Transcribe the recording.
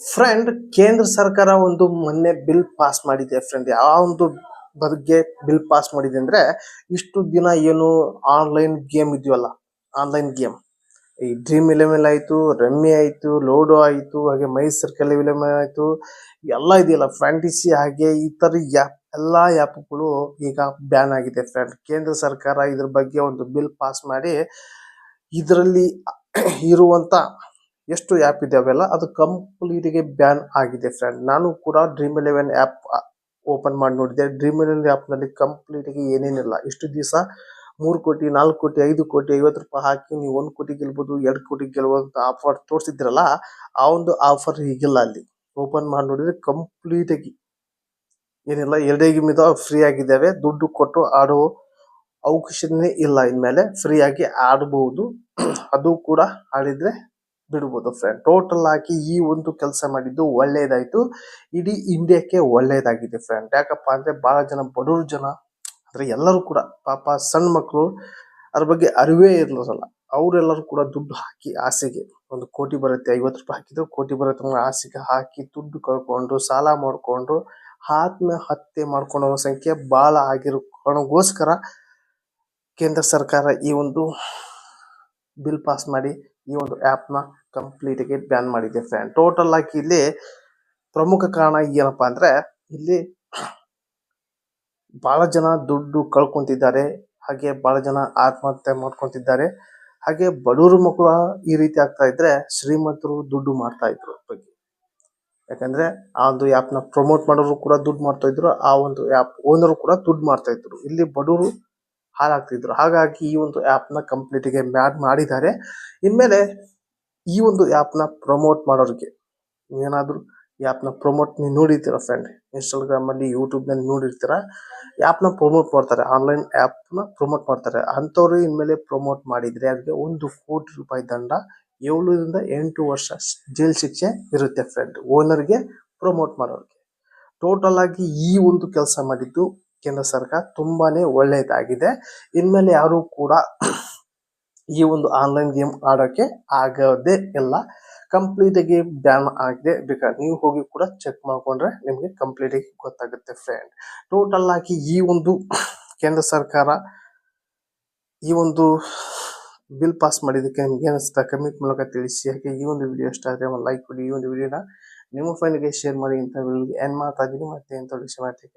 Friend ಕೇಂದ್ರ ಸರ್ಕಾರ ಒಂದು ಮೊನ್ನೆ ಬಿಲ್ ಪಾಸ್ ಮಾಡಿದೆ ಫ್ರೆಂಡ್ ಯಾವ ಒಂದು ಬಗ್ಗೆ ಬಿಲ್ ಪಾಸ್ ಮಾಡಿದೆ ಅಂದ್ರೆ ಇಷ್ಟು ದಿನ ಏನು ಆನ್ಲೈನ್ ಗೇಮ್ ಇದೆಯಲ್ಲ ಆನ್ಲೈನ್ ಗೇಮ್ ಈ ಡ್ರೀಮ್ ಇಲೆವೆನ್ ಆಯ್ತು ರಮ್ಮಿ ಆಯ್ತು ಲೋಡೋ ಆಯ್ತು, ಹಾಗೆ ಮೈ ಸರ್ಕಲ್ ಇಲೆವೆನ್ ಆಯ್ತು, ಎಲ್ಲ ಇದೆಯಲ್ಲ ಫ್ಯಾಂಟಿಸಿ ಹಾಗೆ ಈ ತರ ಯಾಪ್ ಎಲ್ಲಾ ಆ್ಯಪ್ಗಳು ಈಗ ಬ್ಯಾನ್ ಆಗಿದೆ ಫ್ರೆಂಡ್ ಕೇಂದ್ರ ಸರ್ಕಾರ ಇದ್ರ ಬಗ್ಗೆ ಒಂದು ಬಿಲ್ ಪಾಸ್ ಮಾಡಿ, ಇದರಲ್ಲಿ ಇರುವಂತ ಎಷ್ಟು ಆ್ಯಪ್ ಇದಾವೆಲ್ಲ ಅದು ಕಂಪ್ಲೀಟಿಗೆ ಬ್ಯಾನ್ ಆಗಿದೆ ಫ್ರೆಂಡ್ ನಾನು ಕೂಡ ಡ್ರೀಮ್ ಇಲೆವೆನ್ ಆ್ಯಪ್ ಓಪನ್ ಮಾಡಿ ನೋಡಿದೆ. ಡ್ರೀಮ್ ಇಲೆವೆನ್ ಆ್ಯಪ್ನಲ್ಲಿ ಕಂಪ್ಲೀಟಿಗೆ ಏನೇನಿಲ್ಲ. ಇಷ್ಟು ದಿವಸ ಮೂರು ಕೋಟಿ, ನಾಲ್ಕು ಕೋಟಿ, ಐದು ಕೋಟಿ, ಐವತ್ತು ರೂಪಾಯಿ ಹಾಕಿ ನೀವು ಒಂದು ಕೋಟಿ ಗೆಲ್ಬೋದು, ಎರಡು ಕೋಟಿ ಅಂತ ಆಫರ್ ತೋರಿಸಿದ್ರಲ್ಲ, ಆ ಒಂದು ಆಫರ್ ಈಗಿಲ್ಲ ಅಲ್ಲಿ. ಓಪನ್ ಮಾಡಿ ನೋಡಿದರೆ ಕಂಪ್ಲೀಟಾಗಿ ಏನಿಲ್ಲ, ಎರಡೇ ಗಿಮ್ ಇದಾವೆ ಫ್ರೀ ಆಗಿದ್ದಾವೆ. ದುಡ್ಡು ಕೊಟ್ಟು ಆಡೋ ಅವಕಾಶನೇ ಇಲ್ಲ ಇನ್ಮೇಲೆ. ಫ್ರೀಯಾಗಿ ಆಡ್ಬೋದು. ಅದು ಕೂಡ ಆಡಿದ್ರೆ ಬಿಡ್ಬೋದು ಫ್ರೆಂಡ್ ಟೋಟಲ್ ಆಗಿ ಈ ಒಂದು ಕೆಲಸ ಮಾಡಿದ್ದು ಒಳ್ಳೇದಾಯ್ತು. ಇಡೀ ಇಂಡಿಯಾಕ್ಕೆ ಒಳ್ಳೇದಾಗಿದೆ ಫ್ರೆಂಡ್ ಯಾಕಪ್ಪ ಅಂದರೆ ಭಾಳ ಜನ ಬಡವ್ರ ಜನ ಅಂದರೆ ಎಲ್ಲರೂ ಕೂಡ ಪಾಪ ಸಣ್ಣ ಮಕ್ಕಳು ಅದ್ರ ಬಗ್ಗೆ ಅರಿವೇ ಇರಲಿಲ್ಲ ಅವರೆಲ್ಲರೂ ಕೂಡ ದುಡ್ಡು ಹಾಕಿ ಆಸೆಗೆ, ಒಂದು ಕೋಟಿ ಬರುತ್ತೆ, ಐವತ್ತು ರೂಪಾಯಿ ಹಾಕಿದ್ರು ಕೋಟಿ ಬರುತ್ತೆ ಅನ್ನೋ ಆಸೆಗೆ ಹಾಕಿ ದುಡ್ಡು ಕಳ್ಕೊಂಡು, ಸಾಲ ಮಾಡಿಕೊಂಡು, ಆತ್ಮಹತ್ಯೆ ಮಾಡ್ಕೊಳ್ಳೋ ಸಂಖ್ಯೆ ಭಾಳ ಆಗಿರೋ ಕಾರಣಕ್ಕೋಸ್ಕರ ಕೇಂದ್ರ ಸರ್ಕಾರ ಈ ಒಂದು ಬಿಲ್ ಪಾಸ್ ಮಾಡಿ ಈ ಒಂದು ಆ್ಯಪ್ನ ಕಂಪ್ಲೀಟ್ ಆಗಿ ಬ್ಯಾನ್ ಮಾಡಿದೆ ಫ್ರೆಂಡ್ ಟೋಟಲ್ ಆಗಿ ಇಲ್ಲಿ ಪ್ರಮುಖ ಕಾರಣ ಏನಪ್ಪಾ ಅಂದ್ರೆ ಇಲ್ಲಿ ಬಹಳ ಜನ ದುಡ್ಡು ಕಳ್ಕೊಂತಿದ್ದಾರೆ, ಹಾಗೆ ಬಹಳ ಜನ ಆತ್ಮಹತ್ಯೆ ಮಾಡ್ಕೊಂತಿದ್ದಾರೆ, ಹಾಗೆ ಬಡವರು ಮಕ್ಕಳು ಈ ರೀತಿ ಆಗ್ತಾ ಇದ್ರೆ ಶ್ರೀಮಂತರು ದುಡ್ಡು ಮಾಡ್ತಾ ಇದ್ರು ಬಗ್ಗೆ. ಯಾಕಂದ್ರೆ ಆ ಒಂದು ಆ್ಯಪ್ನ ಪ್ರಮೋಟ್ ಮಾಡೋರು ಕೂಡ ದುಡ್ಡು ಮಾಡ್ತಾ ಇದ್ರು, ಆ ಒಂದು ಆ್ಯಪ್ ಓನರ್ ಕೂಡ ದುಡ್ಡು ಮಾಡ್ತಾ ಇದ್ರು. ಇಲ್ಲಿ ಬಡವರು ಹಾಳಾಗ್ತಿದ್ರು ಹಾಗಾಗಿ ಈ ಒಂದು ಆ್ಯಪ್ನ ನ ಕಂಪ್ಲೀಟ್ಗೆ ಬ್ಯಾನ್ ಮಾಡಿದ್ದಾರೆ. ಇನ್ಮೇಲೆ ಈ ಒಂದು ಆ್ಯಪ್ನ ಪ್ರಮೋಟ್ ಮಾಡೋರಿಗೆ ಏನಾದ್ರು ಈ ಆ್ಯಪ್ನ ಪ್ರಮೋಟ್ ನೀವು ನೋಡಿರ್ತೀರ ಫ್ರೆಂಡ್ ಇನ್ಸ್ಟಾಗ್ರಾಮಲ್ಲಿ ಯೂಟ್ಯೂಬ್ನಲ್ಲಿ ಯೂಟ್ಯೂಬ್ನಲ್ಲಿ ನೋಡಿರ್ತೀರ ಆ್ಯಪ್ನ ಪ್ರಮೋಟ್ ಮಾಡ್ತಾರೆ ಆನ್ಲೈನ್ ಆ್ಯಪ್ನ ಪ್ರಮೋಟ್ ಮಾಡ್ತಾರೆ. ಅಂಥವ್ರು ಇನ್ಮೇಲೆ ಪ್ರಮೋಟ್ ಮಾಡಿದರೆ ಅದಕ್ಕೆ ಒಂದು ಕೋಟಿ ರೂಪಾಯಿ ದಂಡ ಏಳರಿಂದ ಎಂಟು ವರ್ಷ ಜೈಲ್ ಶಿಕ್ಷೆ ಇರುತ್ತೆ ಫ್ರೆಂಡ್ ಓನರ್ಗೆ ಪ್ರಮೋಟ್ ಮಾಡೋರಿಗೆ. ಟೋಟಲ್ ಆಗಿ ಈ ಒಂದು ಕೆಲಸ ಮಾಡಿದ್ದು ಕೇಂದ್ರ ಸರ್ಕಾರ ತುಂಬಾನೇ ಒಳ್ಳೆಯದಾಗಿದೆ ಇನ್ಮೇಲೆ ಯಾರು ಕೂಡ ಈ ಒಂದು ಆನ್ಲೈನ್ ಗೇಮ್ ಆಡೋಕೆ ಆಗೋದೇ ಇಲ್ಲ. ಕಂಪ್ಲೀಟ್ ಆಗಿ ಬ್ಯಾನ್ ಆಗಿದೆ ಬೇಕಾದ್ರೆ ನೀವು ಹೋಗಿ ಕೂಡ ಚೆಕ್ ಮಾಡ್ಕೊಂಡ್ರೆ ನಿಮಗೆ ಕಂಪ್ಲೀಟ್ ಆಗಿ ಗೊತ್ತಾಗುತ್ತೆ ಫ್ರೆಂಡ್ ಟೋಟಲ್ ಆಗಿ ಈ ಒಂದು ಕೇಂದ್ರ ಸರ್ಕಾರ ಈ ಒಂದು ಬಿಲ್ ಪಾಸ್ ಮಾಡಿದ್ದಕ್ಕೆ ನಿಮ್ಗೆ ಏನಿಸ್ತಾ? ಕಮೆಂಟ್ ಮೂಲಕ ತಿಳಿಸಿ. ಹಾಗೆ ಈ ಒಂದು ವಿಡಿಯೋ ಇಷ್ಟ ಆದರೆ ಒಂದು ಲೈಕ್ ಕೊಡಿ. ಈ ಒಂದು ವಿಡಿಯೋನ ನಿಮ್ಮ ಫ್ರೆಂಡ್ಗೆ ಶೇರ್ ಮಾಡಿ. ಇಂಥ ವಿಡಿಯೋ ಏನು ಮಾತಾಡಿ ಮತ್ತೆ ಅಂತ ವಿಷಯ ಮಾಡ್ತೀನಿ